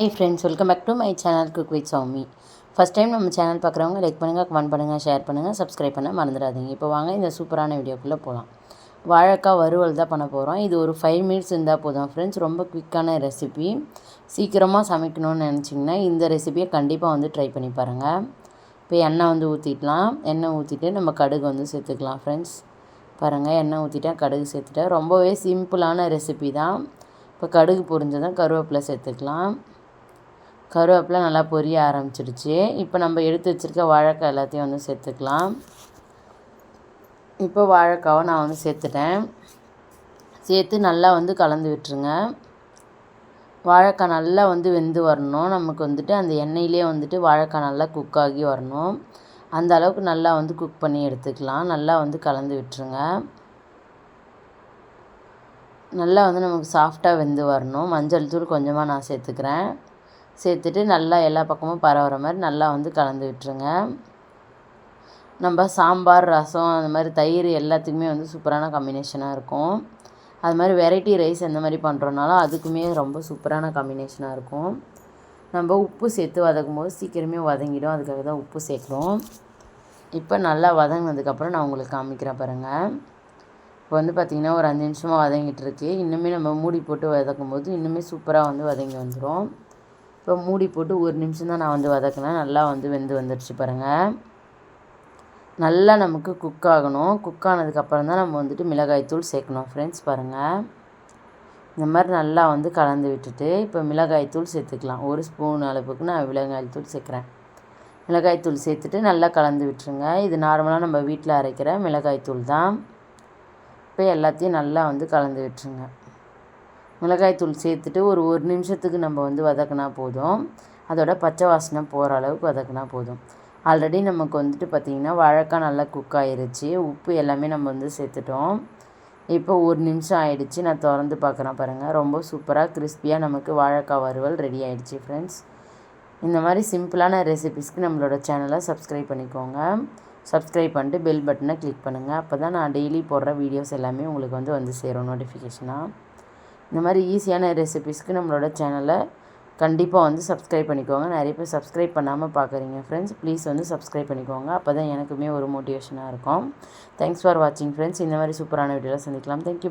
Hey friends welcome back to my channel cook with Saumi first time நம்ம channel பார்க்குறவங்க like பண்ணுங்கள் comment பண்ணுங்கள் share பண்ணுங்கள் subscribe பண்ண மறந்துடாதீங்க. இப்போ வாங்க இந்த சூப்பரான வீடியோக்குள்ளே போகலாம் வாழைக்காய் வறுவல் தான் பண்ண போகிறோம் இது ஒரு ஃபைவ் மினிட்ஸ் இருந்தால் போதும் ஃப்ரெண்ட்ஸ் ரொம்ப குவிக்கான ரெசிபி சீக்கிரமாக சமைக்கணும்னு நினச்சிங்கன்னா இந்த ரெசிபியை கண்டிப்பாக வந்து ட்ரை பண்ணி பாருங்கள் இப்போ எண்ணெய் வந்து ஊற்றிடலாம் எண்ணெய் ஊற்றிட்டு நம்ம கடுகு வந்து சேர்த்துக்கலாம் ஃப்ரெண்ட்ஸ் பாருங்கள் எண்ணெய் ஊற்றிட்டேன் கடுகு சேர்த்துட்டேன். ரொம்பவே சிம்பிளான ரெசிபி தான். இப்போ கடுகு பொரிஞ்சதான் கருவேப்பிலை சேர்த்துக்கலாம். கருவேப்பிலை நல்லா பொரிய ஆரம்பிச்சிடுச்சு. இப்போ நம்ம எடுத்து வச்சுருக்க வாழைக்காய் எல்லாத்தையும் வந்து சேர்த்துக்கலாம். இப்போ வாழைக்காவை நான் வந்து சேர்த்துட்டேன். சேர்த்து நல்லா வந்து கலந்து விட்டுருங்க. வாழைக்காய் நல்லா வந்து வெந்து வரணும். நமக்கு வந்துட்டு அந்த எண்ணெயிலே வந்துட்டு வாழைக்காய் நல்லா குக் ஆகி வரணும். அந்த அளவுக்கு நல்லா வந்து குக் பண்ணி எடுத்துக்கலாம். நல்லா வந்து கலந்து விட்டுருங்க. நல்லா வந்து நமக்கு சாஃப்டாக வெந்து வரணும். மஞ்சள் தூள் கொஞ்சமாக நான் சேர்த்துக்கிறேன். சேர்த்துட்டு நல்லா எல்லா பக்கமும் பரவுற மாதிரி நல்லா வந்து கலந்து விட்டுருங்க. நம்ம சாம்பார் ரசம் அந்த மாதிரி தயிர் எல்லாத்துக்குமே வந்து சூப்பரான காம்பினேஷனாக இருக்கும். அது மாதிரி வெரைட்டி ரைஸ் எந்த மாதிரி பண்ணுறோனாலும் அதுக்குமே ரொம்ப சூப்பரான காம்பினேஷனாக இருக்கும். நம்ம உப்பு சேர்த்து வதக்கும் போது சீக்கிரமே வதங்கிடும். அதுக்காக தான் உப்பு சேர்க்குறோம். இப்போ நல்லா வதங்கினதுக்கப்புறம் நான் உங்களுக்கு காமிக்கிறேன் பாருங்கள் இப்போ வந்து பார்த்திங்கன்னா ஒரு அஞ்சு நிமிஷமாக வதங்கிட்டு இருக்கு. இன்னுமே நம்ம மூடி போட்டு வதக்கும் போது இன்னுமே சூப்பராக வந்து வதங்கி வந்துடும் இப்போ மூடி போட்டு ஒரு நிமிஷம் தான் நான் வந்து வதக்கினேன். நல்லா வந்து வெந்து வந்துடுச்சு பாருங்கள் நல்லா நமக்கு குக் ஆகணும். குக் ஆனதுக்கப்புறம் தான் நம்ம வந்துட்டு மிளகாய்த்தூள் சேர்க்கணும் ஃப்ரெண்ட்ஸ் பாருங்கள் இந்த மாதிரி நல்லா வந்து கலந்து விட்டுட்டு இப்போ மிளகாய்த்தூள் சேர்த்துக்கலாம். ஒரு ஸ்பூன் அளவுக்கு நான் மிளகாய்த்தூள் சேர்க்குறேன். மிளகாய்த்தூள் சேர்த்துட்டு நல்லா கலந்து விட்டுருங்க. இது நார்மலாக நம்ம வீட்டில் அரைக்கிற மிளகாய்த்தூள் தான். இப்போ எல்லாத்தையும் நல்லா வந்து கலந்து விட்டுருங்க. மிளகாய்த்தூள் சேர்த்துட்டு ஒரு ஒரு நிமிஷத்துக்கு நம்ம வந்து வதக்கினா போதும். அதோட பச்சை வாசனை போகிற அளவுக்கு வதக்கினா போதும். ஆல்ரெடி நமக்கு வந்துட்டு பார்த்திங்கன்னா வாழைக்காய் நல்லா குக் ஆயிருச்சு. உப்பு எல்லாமே நம்ம வந்து சேர்த்துட்டோம். இப்போ ஒரு நிமிஷம் ஆயிடுச்சு. நான் திறந்து பார்க்குறேன் பாருங்கள் ரொம்ப சூப்பராக கிறிஸ்பியாக நமக்கு வாழைக்காய் வறுவல் ரெடி ஆகிடுச்சு ஃப்ரெண்ட்ஸ் இந்த மாதிரி சிம்பிளான ரெசிபிஸ்க்கு நம்மளோட சேனலை சப்ஸ்கிரைப் பண்ணிக்கோங்க. சப்ஸ்கிரைப் பண்ணிட்டு பெல் பட்டனை கிளிக் பண்ணுங்கள் அப்போ தான் நான் டெய்லி போடுற வீடியோஸ் எல்லாமே உங்களுக்கு வந்து வந்து சேரும் நோட்டிஃபிகேஷனாக இந்த மாதிரி ஈஸியான ரெசிபிஸ்க்கு நம்மளோட சேனலை கண்டிப்பாக வந்து சப்ஸ்கிரைப் பண்ணிக்கோங்க. நிறைய பேர் சப்ஸ்கிரைப் பண்ணாமல் பார்க்குறீங்க ஃப்ரெண்ட்ஸ் ப்ளீஸ் வந்து சப்ஸ்கிரைப் பண்ணிக்கோங்க. அப்போ தான் எனக்குமே ஒரு மோட்டிவேஷனாக இருக்கும். தேங்க்ஸ் ஃபார் வாட்சிங் ஃப்ரெண்ட்ஸ் இந்த மாதிரி சூப்பரான வீடியோவில் சந்திக்கலாம். தேங்க்யூ